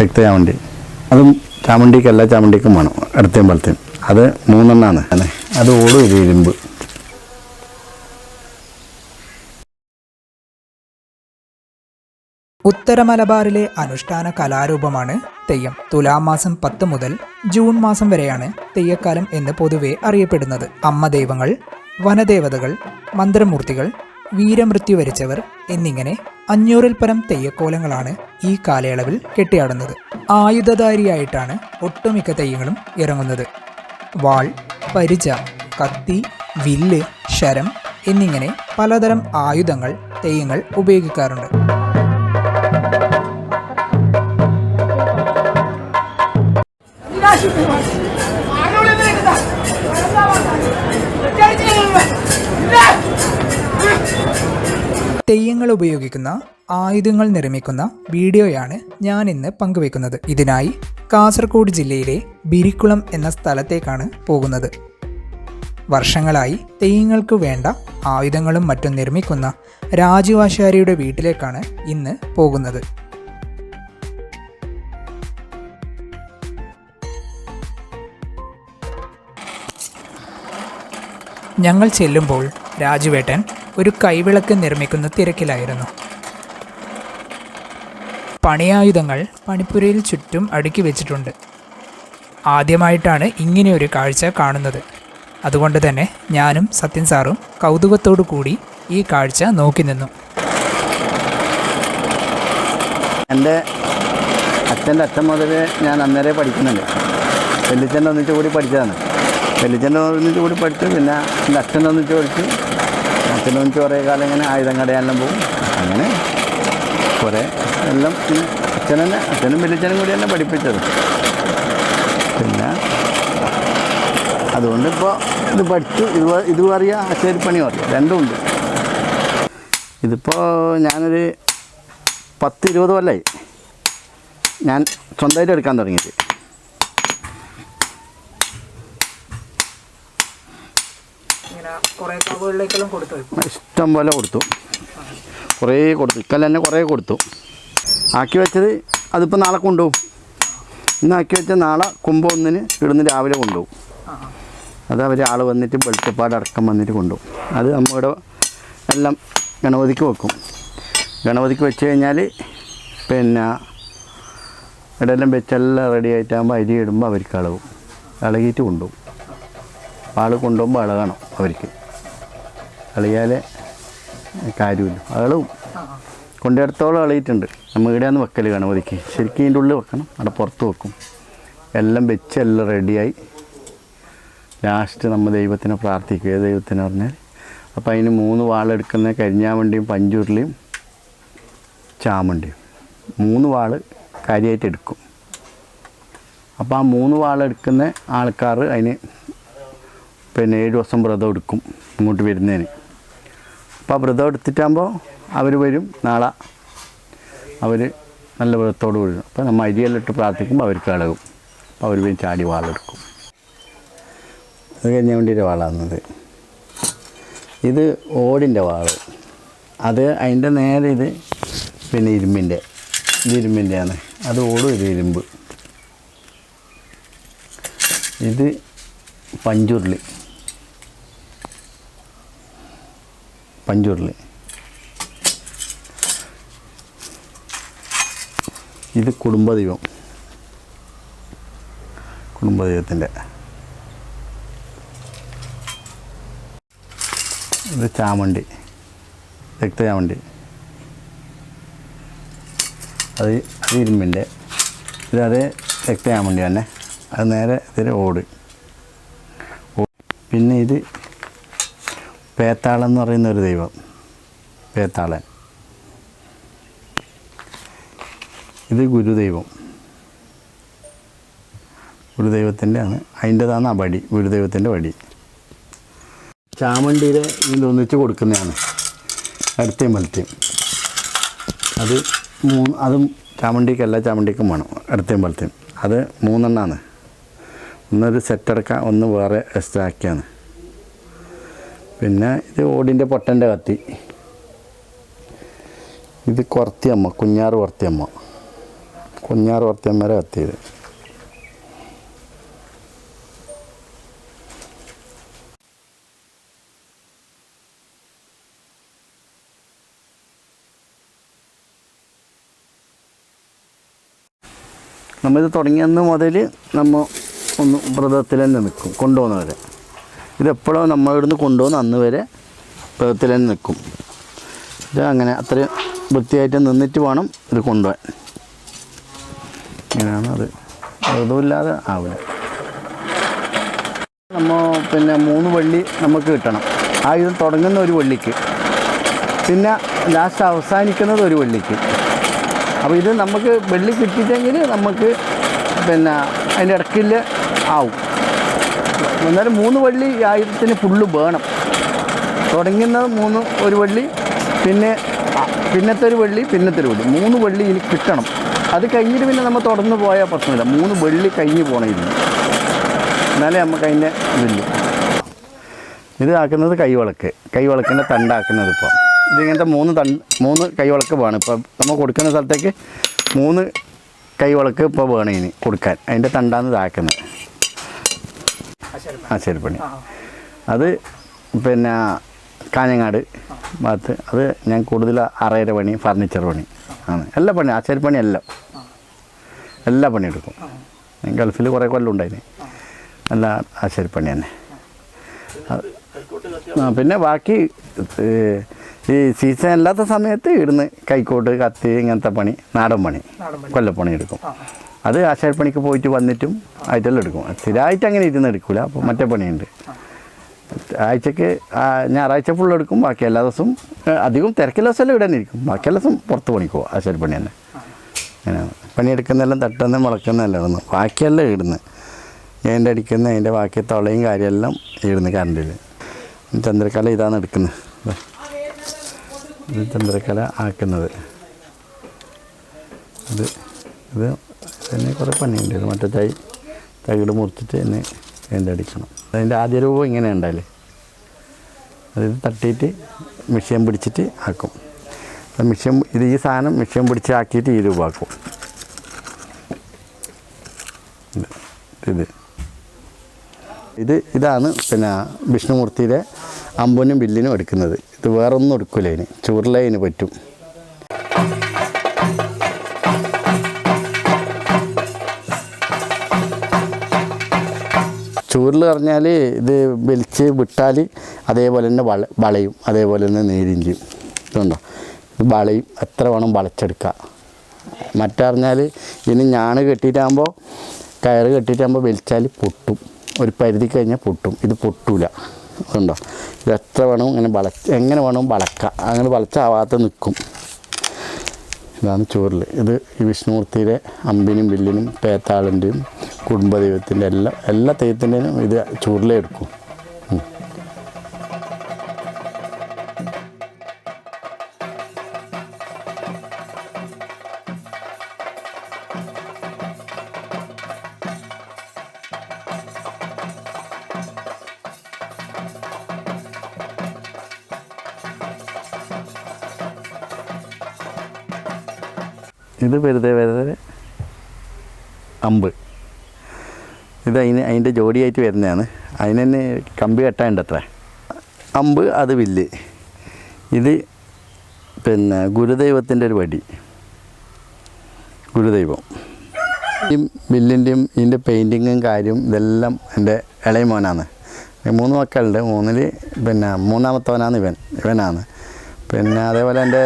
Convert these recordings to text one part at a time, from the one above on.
രക്ത ചാമണ്ടി അതും ചാമണ്ടിക്ക് എല്ലാ ചാമണ്ടിക്കും വേണം അടുത്തേം വലത്തേം അത് മൂന്നെണ്ണാണ്. അത് ഓടും ഇത് ഇരുമ്പ്. ഉത്തര മലബാറിലെ അനുഷ്ഠാന കലാരൂപമാണ് തെയ്യം. തുലാം മാസം പത്ത് മുതൽ ജൂൺ മാസം വരെയാണ് തെയ്യക്കാലം എന്ന് പൊതുവെ അറിയപ്പെടുന്നത്. അമ്മ ദൈവങ്ങൾ വനദേവതകൾ മന്ത്രമൂർത്തികൾ വീരമൃത്യു വരിച്ചവർ എന്നിങ്ങനെ അഞ്ഞൂറിൽ പരം തെയ്യക്കോലങ്ങളാണ് ഈ കാലയളവിൽ കെട്ടിയാടുന്നത്. ആയുധധാരിയായിട്ടാണ് ഒട്ടുമിക്ക തെയ്യങ്ങളും ഇറങ്ങുന്നത്. വാൾ പരിച കത്തി വില്ല് ശരം എന്നിങ്ങനെ പലതരം ആയുധങ്ങൾ തെയ്യങ്ങൾ ഉപയോഗിക്കാറുണ്ട്. തെയ്യങ്ങൾ ഉപയോഗിക്കുന്ന ആയുധങ്ങൾ നിർമ്മിക്കുന്ന വീഡിയോയാണ് ഞാൻ ഇന്ന് പങ്കുവെക്കുന്നത്. ഇതിനായി കാസർഗോഡ് ജില്ലയിലെ ബിരിക്കുളം എന്ന സ്ഥലത്തേക്കാണ് പോകുന്നത്. വർഷങ്ങളായി തെയ്യങ്ങൾക്ക് വേണ്ട ആയുധങ്ങളും മറ്റും നിർമ്മിക്കുന്ന രാജുവാശാരിയുടെ വീട്ടിലേക്കാണ് ഇന്ന് പോകുന്നത്. ഞങ്ങൾ ചെല്ലുമ്പോൾ രാജുവേട്ടൻ ഒരു കൈവിളക്ക് നിർമ്മിക്കുന്ന തിരക്കിലായിരുന്നു. പണിയായുധങ്ങൾ പണിപ്പുരയിൽ ചുറ്റും അടുക്കി വെച്ചിട്ടുണ്ട്. ആദ്യമായിട്ടാണ് ഇങ്ങനെയൊരു കാഴ്ച കാണുന്നത്. അതുകൊണ്ട് തന്നെ ഞാനും സത്യൻ സാറും കൗതുകത്തോടു കൂടി ഈ കാഴ്ച നോക്കി നിന്നു. എന്റെ അച്ഛന്റെ അച്ഛൻ മുതൽ ഞാൻ അന്നേരെ പഠിക്കുന്നുണ്ട്. വെല്ലിച്ചന്റെ ഒന്നിച്ച് കൂടി പഠിച്ചതാണ്. വെല്ലിച്ചന്റെ ഒന്നിച്ച് കൂടി പഠിച്ചു പിന്നെ എന്റെ അച്ഛന്റെ ഒന്നിച്ച് പഠിച്ചു. അച്ഛന്റെ എനിക്ക് കുറേ കാലം ഇങ്ങനെ ആയുധം കടയാനെല്ലാം പോകും. അങ്ങനെ കുറേ എല്ലാം പിന്നെ അച്ഛൻ തന്നെ അച്ഛനും വലിയച്ഛനും കൂടി തന്നെ പഠിപ്പിച്ചത്. പിന്നെ അതുകൊണ്ട് ഇപ്പോൾ ഇത് പഠിച്ചു ഇത് ഇതും അറിയാം അച്ചേരിപ്പണിയും അറിയാം. രണ്ടും ഉണ്ട്. ഇതിപ്പോൾ ഞാനൊരു പത്ത് ഇരുപത് കൊല്ലമായി ഞാൻ സ്വന്തമായിട്ട് എടുക്കാൻ തുടങ്ങിയിട്ട്. കുറേ കവുകളിലേക്കെല്ലാം കൊടുത്തു ഇഷ്ടം പോലെ കൊടുത്തു. കുറേ കൊടുത്തു. ഇക്കല്ല തന്നെ കുറേ കൊടുത്തു. ആക്കി വെച്ചത് അതിപ്പോൾ നാളെ കൊണ്ടുപോകും. ഇന്ന് ആക്കി വെച്ച നാളെ കുമ്പൊന്നിന് ഇവിടുന്ന് രാവിലെ കൊണ്ടുപോകും. അത് അവർ ആൾ വന്നിട്ട് വെളുത്തപ്പാട് അടക്കം വന്നിട്ട് കൊണ്ടുപോകും. അത് നമ്മുടെ എല്ലാം ഗണപതിക്ക് വെക്കും. ഗണപതിക്ക് വെച്ച് കഴിഞ്ഞാൽ പിന്നെ ഇടയെല്ലാം വെച്ചെല്ലാം റെഡി ആയിട്ടാകുമ്പോൾ അരി ഇടുമ്പോൾ അവർക്ക് അളവും. ഇളകിയിട്ട് കൊണ്ടുപോകും. ആൾ കൊണ്ടുപോകുമ്പോൾ അളകണം അവർക്ക്. കളിയാലെ കാര്യമില്ല. അളവും കൊണ്ടിടത്തോളം അളയിട്ടുണ്ട് നമ്മൾ ഇവിടെയാണ് വെക്കൽ ഗണപതിക്ക് ശരിക്കും ഇതിന്റെ ഉള്ളിൽ വെക്കണം. അവിടെ പുറത്ത് വെക്കും. എല്ലാം വെച്ച് എല്ലാം റെഡിയായി. ലാസ്റ്റ് നമ്മൾ ദൈവത്തിനെ പ്രാർത്ഥിക്കുക. ദൈവത്തിനെ പറഞ്ഞാൽ അപ്പോൾ അതിന് മൂന്ന് വാളെടുക്കുന്ന കരിഞ്ഞാവണ്ടിയും പഞ്ചുരുളിയും ചാമണ്ടിയും. മൂന്ന് വാൾ കാര്യമായിട്ട് എടുക്കും. അപ്പോൾ ആ മൂന്ന് വാളെടുക്കുന്ന ആൾക്കാർ അതിന് പിന്നെ ഏഴ് ദിവസം വ്രതം എടുക്കും ഇങ്ങോട്ട് വരുന്നതിന്. അപ്പോൾ ആ വ്രതം എടുത്തിട്ടാകുമ്പോൾ അവർ വരും നാളെ. അവർ നല്ല വ്രതത്തോട് വരും. അപ്പോൾ നമ്മൾ അരിയെല്ലാം ഇട്ട് പ്രാർത്ഥിക്കുമ്പോൾ അവർക്ക് ഇളകും. അപ്പോൾ അവർ പോയി ചാടി വാളെടുക്കും. അത് കഴിഞ്ഞ വേണ്ടിയിട്ട് വാളാകുന്നത് ഇത് ഓടിന്റെ വാൾ. അത് അതിന്റെ നേരെ ഇത് പിന്നെ ഇരുമ്പിന്റെ. ഇത് ഇരുമ്പിന്റെയാണ്. അത് ഓടും ഇത് ഇരുമ്പ്. ഇത് പഞ്ചുരുളി. പഞ്ചുരുളി. ഇത് കുടുംബദൈവം കുടുംബദൈവത്തിന്റെ ഇത് ചാമണ്ടി. രക്തചാമണ്ടി ചാമണ്ടി. അത് ഇരുമ്പിന്റെ ഇത് അതേ രക്തചാമണ്ടി തന്നെ. അത് നേരെ ഇതിൽ ഓട്. പിന്നെ ഇത് പേത്താളൻ എന്ന് പറയുന്ന ഒരു ദൈവം. പേത്താളൻ. ഇത് ഗുരുദൈവം. ഗുരുദൈവത്തിന്റെ ആണ്. അതിന്റെതാണ് ആ വടി. ഗുരുദൈവത്തിന്റെ വടി. ചാമണ്ടിയിലെ ഇതൊന്നിച്ച് കൊടുക്കുന്നതാണ്. അടുത്തേം വലത്തേം അത് മൂന്ന് അതും ചാമണ്ടിക്ക് എല്ലാ ചാമണ്ടിക്കും വേണം. അടുത്തേം വലത്തേം അത് മൂന്നെണ്ണമാണ് ഒന്നൊരു സെറ്റ് എടുക്കാം ഒന്ന് വേറെ എക്സ്ട്രാ ആക്കിയാണ്. പിന്നെ ഇത് ഓടിന്റെ പൊട്ടന്റെ കത്തി. ഇത് കുറത്തിയമ്മ കുഞ്ഞാറ് കുറത്തിയമ്മ കുഞ്ഞാറ് കുറത്തിയമ്മരെ കത്തിയത് നമ്മളിത് തുടങ്ങിയെന്ന് മുതൽ നമ്മൾ ഒന്ന് വ്രതത്തിൽ തന്നെ നിൽക്കും കൊണ്ടുപോകുന്നവരെ. ഇതെപ്പോഴും നമ്മൾ ഇവിടുന്ന് കൊണ്ടുപോകുന്ന അന്ന് വരെ പേത്തിൽ തന്നെ നിൽക്കും. ഇത് അങ്ങനെ അത്രയും വൃത്തിയായിട്ട് നിന്നിട്ട് വേണം ഇത് കൊണ്ടുപോകാൻ. ഇങ്ങനെയാണ് അത്. വ്രതമില്ലാതെ ആവില്ല നമ്മൾ പിന്നെ മൂന്ന് വള്ളി നമുക്ക് കിട്ടണം. ആ ഇത് തുടങ്ങുന്ന ഒരു വള്ളിക്ക്. പിന്നെ ലാസ്റ്റ് അവസാനിക്കുന്നത് ഒരു വള്ളിക്ക്. അപ്പോൾ ഇത് നമുക്ക് വെള്ളി കിട്ടിയിട്ടെങ്കിൽ നമുക്ക് പിന്നെ അതിന്റെ ഇടക്കിൽ ആവും. എന്നാലും മൂന്ന് വള്ളി ആയിരത്തിന് ഫുള്ള് വേണം. തുടങ്ങുന്നത് മൂന്ന് ഒരു വള്ളി പിന്നെ പിന്നത്തെ ഒരു വള്ളി പിന്നത്തെ ഒരു വള്ളി. മൂന്ന് വള്ളി ഇനി കിട്ടണം. അത് കഴിഞ്ഞിട്ട് പിന്നെ നമ്മൾ തുടർന്ന് പോയാൽ പ്രശ്നമില്ല. മൂന്ന് വെള്ളി കഴിഞ്ഞ് പോകണമെങ്കിൽ എന്നാലേ നമുക്ക് അതിന്റെ ഇതില്ല ഇത് ആക്കുന്നത് കൈവിളക്ക്. കൈവിളക്കിന്റെ തണ്ടാക്കുന്നത് ഇപ്പോൾ ഇതിങ്ങനത്തെ മൂന്ന് തണ്ട് മൂന്ന് കൈവിളക്ക് വേണം. ഇപ്പം നമ്മൾ കൊടുക്കുന്ന സ്ഥലത്തേക്ക് മൂന്ന് കൈവിളക്ക് ഇപ്പോൾ വേണം ഇനി കൊടുക്കാൻ. അതിന്റെ തണ്ടാന്ന് ഇതാക്കുന്നത്. ആ ശരിപ്പണി അത് പിന്നെ കാഞ്ഞങ്ങാട് ഭാഗത്ത്. അത് ഞാൻ കൂടുതൽ അറയര പണി ഫർണിച്ചർ പണി ആണ്. എല്ലാ പണി ആശാരിപ്പണി എല്ലാം. എല്ലാ പണി എടുക്കും. ഞാൻ ഗൾഫിൽ കുറേ കൊല്ലം ഉണ്ടായിന്. നല്ല ആശാരിപ്പണി തന്നെ. ആ പിന്നെ ബാക്കി ഈ സീസൺ അല്ലാത്ത സമയത്ത് ഇടുന്ന് കൈക്കോട്ട് കത്തി ഇങ്ങനത്തെ പണി നാടൻ പണി കൊല്ലപ്പണി എടുക്കും അത് ആശാരിപ്പണിക്ക് പോയിട്ട് വന്നിട്ടും ആയിട്ടെല്ലാം എടുക്കും. സ്ഥിരമായിട്ട് അങ്ങനെ ഇരുന്ന് എടുക്കില്ല അപ്പോൾ മറ്റേ പണിയുണ്ട്. ആഴ്ചക്ക് ഞായറാഴ്ച ഫുള്ള് എടുക്കും. ബാക്കി എല്ലാ ദിവസവും അധികം തിരക്കെല്ലാ ദിവസമല്ല ഇവിടെ തന്നെ ഇരിക്കും. ബാക്കി എല്ലാ ദിവസം പുറത്ത് പണിക്ക് ആശാരപ്പണി തന്നെ. അങ്ങനെയാണ് പണിയെടുക്കുന്നെല്ലാം തട്ടുന്ന മുളക്കുന്നതെല്ലാം ഇടുന്നു ബാക്കിയെല്ലാം ഇടുന്നു. എന്റെ അടിക്കുന്ന അതിന്റെ ബാക്കി തുളയും കാര്യമെല്ലാം ഇടുന്നു കറണ്ടിൽ ചന്ദ്രക്കല ഇതാണ് എടുക്കുന്നത്. ചന്ദ്രക്കല ആക്കുന്നത്. ഇത് ഇത് തന്നെ കുറേ പണിയുണ്ട്. ഇത് മറ്റേ തൈ തകിട് മുറിച്ചിട്ട് തന്നെ എന്റെ അടിക്കണം. അതിന്റെ ആദ്യ രൂപം ഇങ്ങനെ ഉണ്ടാവില്ലേ അതായത് തട്ടിയിട്ട് മിഷ്യൻ പിടിച്ചിട്ട് ആക്കും. മിഷ്യൻ ഇത് ഈ സാധനം മിഷ്യൻ പിടിച്ച് ആക്കിയിട്ട് ഈ രൂപ ആക്കും. ഇത്. ഇത് ഇതാണ് പിന്നെ വിഷ്ണുമൂർത്തിയുടെ അമ്പനും ബില്ലിനും എടുക്കുന്നത്. ഇത് വേറൊന്നും എടുക്കില്ല ഇനി ചുരുള ഇതിന് പറ്റും. ചൂരിൽ പറഞ്ഞാൽ ഇത് വലിച്ച് വിട്ടാൽ അതേപോലെ തന്നെ വള വളയും അതേപോലെ തന്നെ നേരിഞ്ചും ഇതുണ്ടോ? ഇത് വളയും എത്ര വേണം വളച്ചെടുക്കുക മറ്ററിഞ്ഞാൽ ഇനി ഞാണ് കെട്ടിയിട്ടാകുമ്പോൾ കയറ് കെട്ടിയിട്ടാകുമ്പോൾ വലിച്ചാൽ പൊട്ടും. ഒരു പരിധി കഴിഞ്ഞാൽ പൊട്ടും. ഇത് പൊട്ടൂല. അതുണ്ടോ ഇത് എത്ര വേണം ഇങ്ങനെ വള എങ്ങനെ വേണം വളക്കാം. അങ്ങനെ വളച്ചാവാത്ത നിൽക്കും ഇതാണ് ചോറിൽ ഇത് ഈ വിഷ്ണുമൂർത്തിയുടെ അമ്പിനും വില്ലിനും പേത്താളിന്റെയും കുടുംബദൈവത്തിന്റെ എല്ലാ എല്ലാ തെയ്യത്തിന്റെയും ഇത് ചോറിലേ എടുക്കും. ഇത് വെറുതെ വെറുതെ അമ്പ്. ഇത് അതിന് അതിന്റെ ജോഡിയായിട്ട് വരുന്നതാണ്. അതിന് തന്നെ കമ്പി കെട്ടാണ്ട് അത്ര അമ്പ് അത് വില്ല്. ഇത് പിന്നെ ഗുരുദൈവത്തിന്റെ ഒരു വടി ഗുരുദൈവം. ഈ ബില്ലിന്റെയും ഇതിന്റെ പെയിന്റിങ്ങും കാര്യവും ഇതെല്ലാം എന്റെ ഇളയ മോനാണ്. മൂന്ന് മക്കളുണ്ട്. മൂന്നിൽ പിന്നെ മൂന്നാമത്തവനാണ് ഇവൻ. ഇവനാണ്. പിന്നെ അതേപോലെ എന്റെ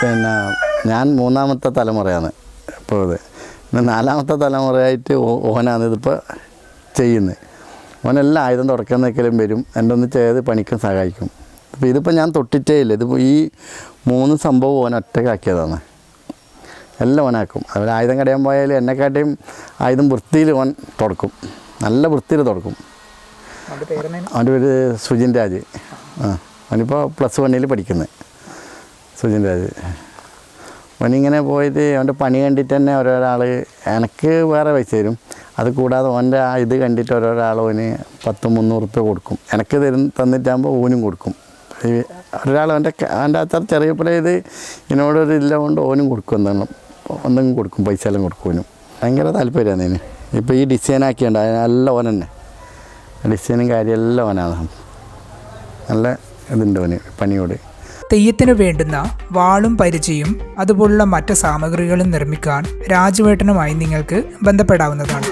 പിന്നെ ഞാൻ മൂന്നാമത്തെ തലമുറയാണ്. ഇപ്പോൾ ഇത്. നാലാമത്തെ തലമുറയായിട്ട് ഓനാണ്. ഇതിപ്പോൾ ചെയ്യുന്നത്. അവനെല്ലാം ആയുധം തുടക്കം നിൽക്കലും വരും. എന്റെ ഒന്ന് ചെയ്ത് പണിക്കും സഹായിക്കും. അപ്പോൾ ഇതിപ്പോൾ ഞാൻ തൊട്ടിട്ടേ ഇല്ല. ഇതിപ്പോൾ ഈ മൂന്ന് സംഭവം ഓൻ ഒറ്റക്കാക്കിയതാണ് എല്ലാം ഓനാക്കും. അതുപോലെ ആയുധം കടയാൻ പോയാൽ എന്നെക്കാട്ടിയും ആയുധം വൃത്തിയിൽ ഓൻ തുടക്കും. നല്ല വൃത്തിയിൽ തുടക്കും. അവന്റെ പേര് സുജിൻ രാജ്. ആ അവനിപ്പോൾ പ്ലസ് വണ്ണിൽ പഠിക്കുന്നത് സുജിൻ രാജ്. അവനിങ്ങനെ പോയിട്ട് അവന്റെ പണി കണ്ടിട്ട് തന്നെ ഓരോരാൾ എനിക്ക് വേറെ പൈസ തരും. അത് കൂടാതെ ഓന്റെ ആ ഇത് കണ്ടിട്ട് ഓരോരാൾ ഓന് പത്ത് മുന്നൂറ് റുപ്യ കൊടുക്കും. എനിക്ക് തരും തന്നിട്ടാകുമ്പോൾ ഓനും കൊടുക്കും. ഒരാൾ അവന്റെ അവന്റെ അത്ര ചെറിയ പിള്ളേ ഇത് ഇതിനോടൊരു ഇല്ല കൊണ്ട് ഓനും കൊടുക്കും എന്താണ്. ഒന്നെങ്കിലും കൊടുക്കും പൈസ എല്ലാം കൊടുക്കും ഓനും. ഭയങ്കര താല്പര്യമാണ് ഇതിന് ഇപ്പോൾ ഈ ഡിസൈൻ ആക്കിയുണ്ട് നല്ല ഓൻ തന്നെ ഡിസൈനും കാര്യമെല്ലാം ഓനാണ്. നല്ല ഇതുണ്ട് ഓന് പണിയോട്. തെയ്യത്തിന് വേണ്ടുന്ന വാളും പരിചയും അതുപോലുള്ള മറ്റ് സാമഗ്രികളും നിർമ്മിക്കാൻ രാജുവേട്ടനുമായി നിങ്ങൾക്ക് ബന്ധപ്പെടാവുന്നതാണ്.